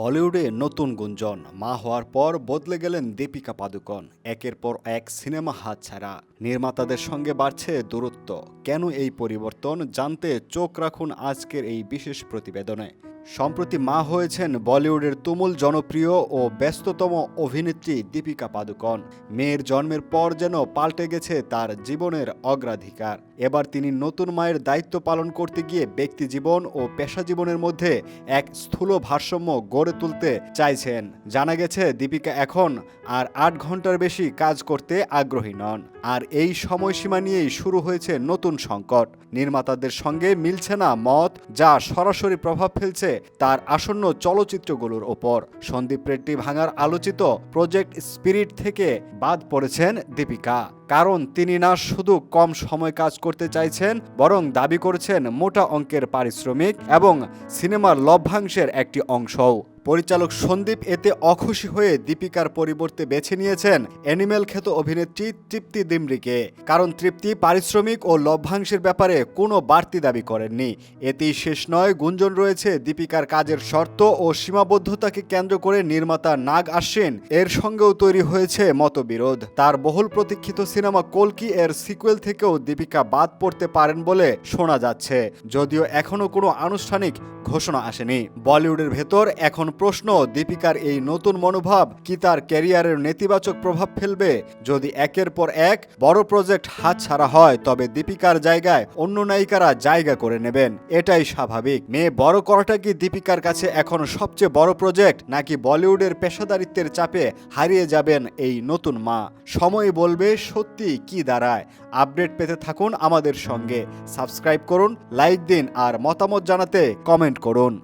বলিউডে নতুন গুঞ্জন, মা হওয়ার পর বদলে গেলেন দীপিকা পাদুকন একের পর এক সিনেমা হাত ছাড়া। নির্মাতাদের সঙ্গে বাড়ছে দূরত্ব, কেন এই পরিবর্তন জানতে চোখ রাখুন আজকের এই বিশেষ প্রতিবেদনে। সম্প্রতি মা হয়েছেন বলিউডের তুমুল জনপ্রিয় ও ব্যস্ততম অভিনেত্রী দীপিকা পাদুকন। মেয়ের জন্মের পর যেন পাল্টে গেছে তার জীবনের অগ্রাধিকার। এবার তিনি নতুন মায়ের দায়িত্ব পালন করতে গিয়ে ব্যক্তি জীবন ও পেশা জীবনের মধ্যে এক স্থূল ভারসাম্য গড়ে তুলতে চাইছেন। জানা গেছে, দীপিকা এখন আর আট ঘণ্টার বেশি কাজ করতে আগ্রহী নন। আর এই সময়সীমা নিয়েই শুরু হয়েছে নতুন সংকট। নির্মাতাদের সঙ্গে মিলছে না মত, যা সরাসরি প্রভাব ফেলছে তার আসন্ন চলচ্চিত্রগুলোর ওপর। সন্দীপ রেড্ডি ভাঙার আলোচিত প্রজেক্ট স্পিরিট থেকে বাদ পড়েছেন দীপিকা। কারণ তিনি না শুধু কম সময় কাজ করতে চাইছেন, বরং দাবি করেছেন মোটা অঙ্কের পারিশ্রমিক এবং সিনেমার লভ্যাংশের একটি অংশও। পরিচালক সন্দীপ এতে অখুশি হয়ে দীপিকার পরিবর্তে বেছে নিয়েছেন অ্যানিমেল খ্যাত অভিনেত্রী তৃপ্তি দিমরিকে। কারণ তৃপ্তি পারিশ্রমিক ও লভ্যাংশের ব্যাপারে কোনো বাড়তি দাবি করেননি। এতেই শেষ নয়, গুঞ্জন রয়েছে দীপিকার কাজের শর্ত ও সীমাবদ্ধতাকে কেন্দ্র করে নির্মাতা নাগ আশ্বিন এর সঙ্গেও তৈরি হয়েছে মতবিরোধ। তার বহুল প্রতীক্ষিত সিনেমা কলকি এর সিকুয়েল থেকেও দীপিকা বাদ পড়তে পারেন বলে শোনা যাচ্ছে, যদিও এখনও কোনো আনুষ্ঠানিক ঘোষণা আসেনি। বলিউডের ভেতর এখন প্রশ্ন, দীপিকার এই নতুন মনোভাব কি তার ক্যারিয়ারের নেতিবাচক প্রভাব ফেলবে? যদি একের পর এক বড় প্রজেক্ট হাতছাড়া হয়, তবে দীপিকার জায়গায় অন্য নায়িকারা জায়গা করে নেবেন। এটাই স্বাভাবিক। মেয়ে বড় করাটা কি দীপিকার কাছে এখন সবচেয়ে বড় প্রজেক্ট, নাকি বলিউডের পেশাদারিত্বের চাপে হারিয়ে যাবেন এই নতুন মা? সময় বলবে সত্যি কি দাঁড়ায়। আপডেট পেতে থাকুন আমাদের সঙ্গে। সাবস্ক্রাইব করুন, লাইক দিন, আর মতামত জানাতে কমেন্ট করুন।